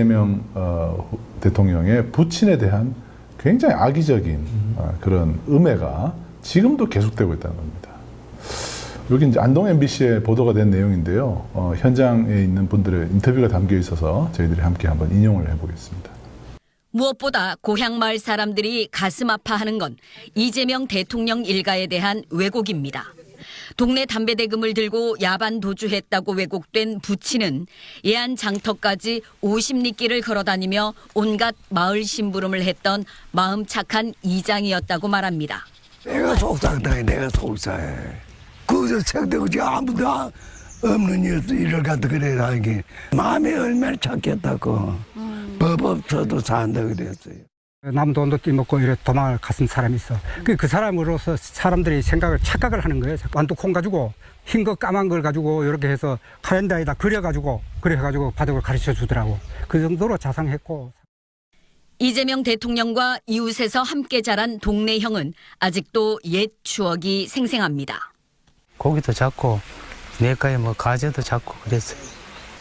이재명 어, 후- 대통령의 부친에 대한 굉장히 악의적인 어, 그런 음해가 지금도 계속되고 있다는 겁니다. 여기 이제 안동 MBC에 보도가 된 내용인데요. 어, 현장에 있는 분들의 인터뷰가 담겨 있어서 저희들이 함께 한번 인용을 해보겠습니다. 무엇보다 고향 마을 사람들이 가슴 아파하는 건 이재명 대통령 일가에 대한 왜곡입니다. 동네 담배 대금을 들고 야반 도주했다고 왜곡된 부친은 예안 장터까지 50리길을 걸어다니며 온갖 마을 심부름을 했던 마음 착한 이장이었다고 말합니다. 내가 속상해, 내가 속상해. 그저 생대고 아무도 안- 없는 일, 일을 갖다 그래 하는 게 마음이 얼마나 착했다고. 법 없어도 산다 그랬어요. 남 돈도 띠먹고 이래 도망을 갔은 사람이 있어. 그, 그 사람으로서 사람들이 생각을 착각을 하는 거예요. 완두콩 가지고 흰 거 까만 걸 가지고 이렇게 해서 카렌다에다 그려가지고 그래가지고 바둑을 가르쳐 주더라고. 그 정도로 자상했고. 이재명 대통령과 이웃에서 함께 자란 동네 형은 아직도 옛 추억이 생생합니다. 고기도 잡고 내과에 뭐 가재도 잡고 그랬어요.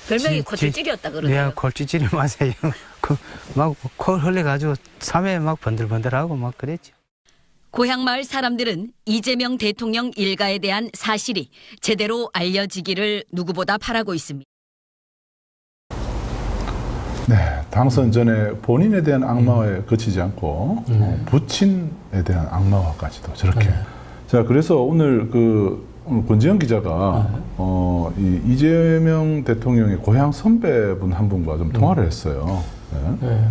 별명이 지- 고추찔이었다 내가 골찌질이 맞아요. 그막코 흘려가지고 삼회 막 번들번들하고 막 그랬죠. 고향 마을 사람들은 이재명 대통령 일가에 대한 사실이 제대로 알려지기를 누구보다 바라고 있습니다. 네, 당선 전에 본인에 대한 악마에 그치지 않고 어, 부친에 대한 악마화까지도 저렇게. 자, 그래서 오늘 그 오늘 권지현 기자가 어, 이 이재명 대통령의 고향 선배분 한 분과 좀 통화를 했어요. 네. 네.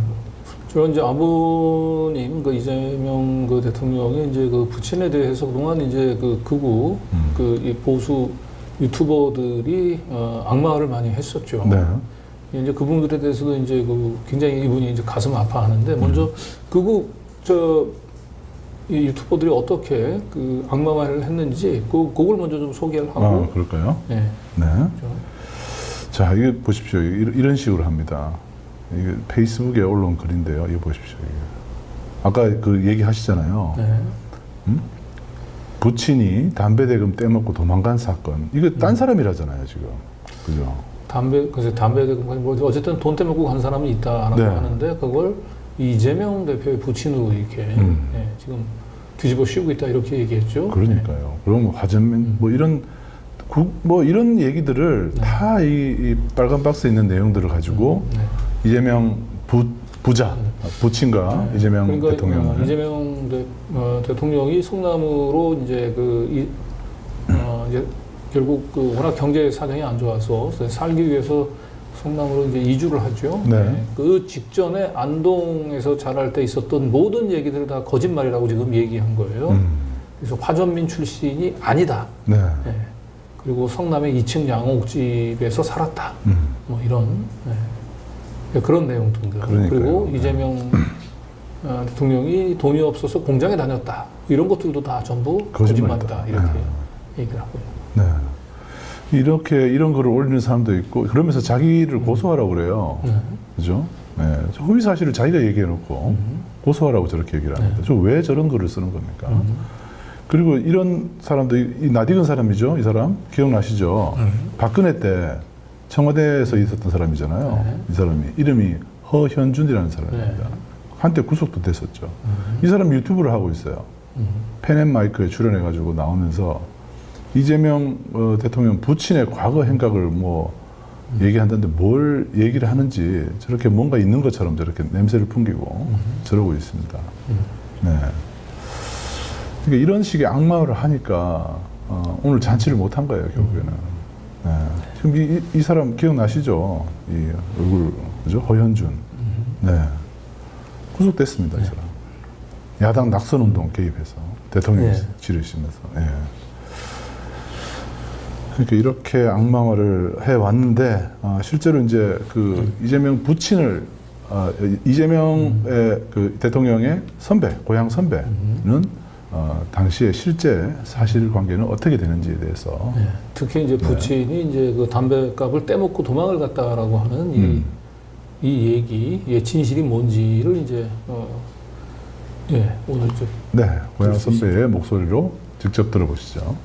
저 이제 아버님 그 이재명 그 대통령이 이제 그 부친에 대해서 그동안 이제 그 극우 음. 그이 보수 유튜버들이 어, 악마를 많이 했었죠. 네. 이제 그분들에 대해서도 이제 그 굉장히 이분이 이제 가슴 아파하는데 먼저 음. 극우 저 이 유튜버들이 어떻게 그 악마말을 했는지 그 그걸 먼저 좀 소개를 하고 아, 그럴까요? 네. 네. 좀 자, 이게 보십시오. 이런 식으로 합니다. 이게 페이스북에 올라온 글인데요. 이거 보십시오. 아까 그 얘기 하시잖아요. 네. 부친이 담배 대금 떼먹고 도망간 사건. 이거 딴 사람이라잖아요, 지금. 그죠? 담배 그래서 담배 대금 뭐 어쨌든 돈 떼먹고 간 사람은 있다라고 네. 하는데 그걸 이재명 대표의 부친으로 이렇게 음. 예, 지금 뒤집어 씌우고 있다 이렇게 얘기했죠. 그러니까요. 그럼 화전면 뭐 이런 구- 뭐 이런 얘기들을 다이 빨간 박스에 있는 내용들을 가지고 네. 이재명 부 부자 부친과 이재명 그러니까 대통령을 어, 이재명 대, 어, 대통령이 성남으로 이제 그 이, 어, 이제 결국 그 워낙 경제 사정이 안 좋아서 살기 위해서 성남으로 이제 이주를 하죠. 네. 그 직전에 안동에서 자랄 때 있었던 모든 얘기들을 다 거짓말이라고 지금 얘기한 거예요. 음, 그래서 화전민 출신이 아니다. 네. 예. 그리고 성남의 2층 양옥집에서 살았다. 음, 뭐 이런 예. 그런 내용 등들. 그러니까요. 그리고 네. 이재명 어, 대통령이 돈이 없어서 공장에 다녔다. 이런 것들도 다 전부 거짓말이다. 이렇게 네. 얘기를 하고요. 네. 이렇게 이런 글을 올리는 사람도 있고 그러면서 자기를 고소하라고 그래요. 네. 그죠? 네. 저 허위 사실을 자기가 얘기해 놓고 음. 고소하라고 저렇게 얘기를 합니다. 저왜 저런 글을 쓰는 겁니까? 그리고 이런 사람도 이, 이 낯익은 사람이죠. 이 사람 기억나시죠? 박근혜 때 청와대에서 있었던 사람이잖아요. 네. 이 사람이 이름이 허현준이라는 사람입니다. 네. 한때 구속도 됐었죠. 이 사람 유튜브를 하고 있어요. 펜앤마이크에 출연해가지고 나오면서 이재명 어, 대통령 부친의 과거 행각을 뭐 얘기한다는데 뭘 얘기를 하는지 저렇게 뭔가 있는 것처럼 저렇게 냄새를 풍기고 저러고 있습니다. 네. 그러니까 이런 식의 악마를 하니까 어, 오늘 잔치를 못한 거예요 결국에는. 네. 지금 이, 이- 이 사람 기억나시죠? 이 얼굴 그죠? 허현준. 네. 구속됐습니다 이 사람. 야당 낙선 운동 개입해서 대통령 네. 지르시면서. 예. 그러니까 이렇게 악마화를 해 왔는데 아, 실제로 이제 그 이재명 부친을 아, 이재명의 그 대통령의 선배 고향 선배는 어, 당시에 실제 사실관계는 어떻게 되는지에 대해서 네. 특히 이제 부친이 이제 그 담배값을 떼먹고 도망을 갔다라고 하는 이, 음. 이 얘기, 이 진실이 뭔지를 이제 어, 예, 오늘 이제 네수 선배의 목소리로 직접 들어보시죠.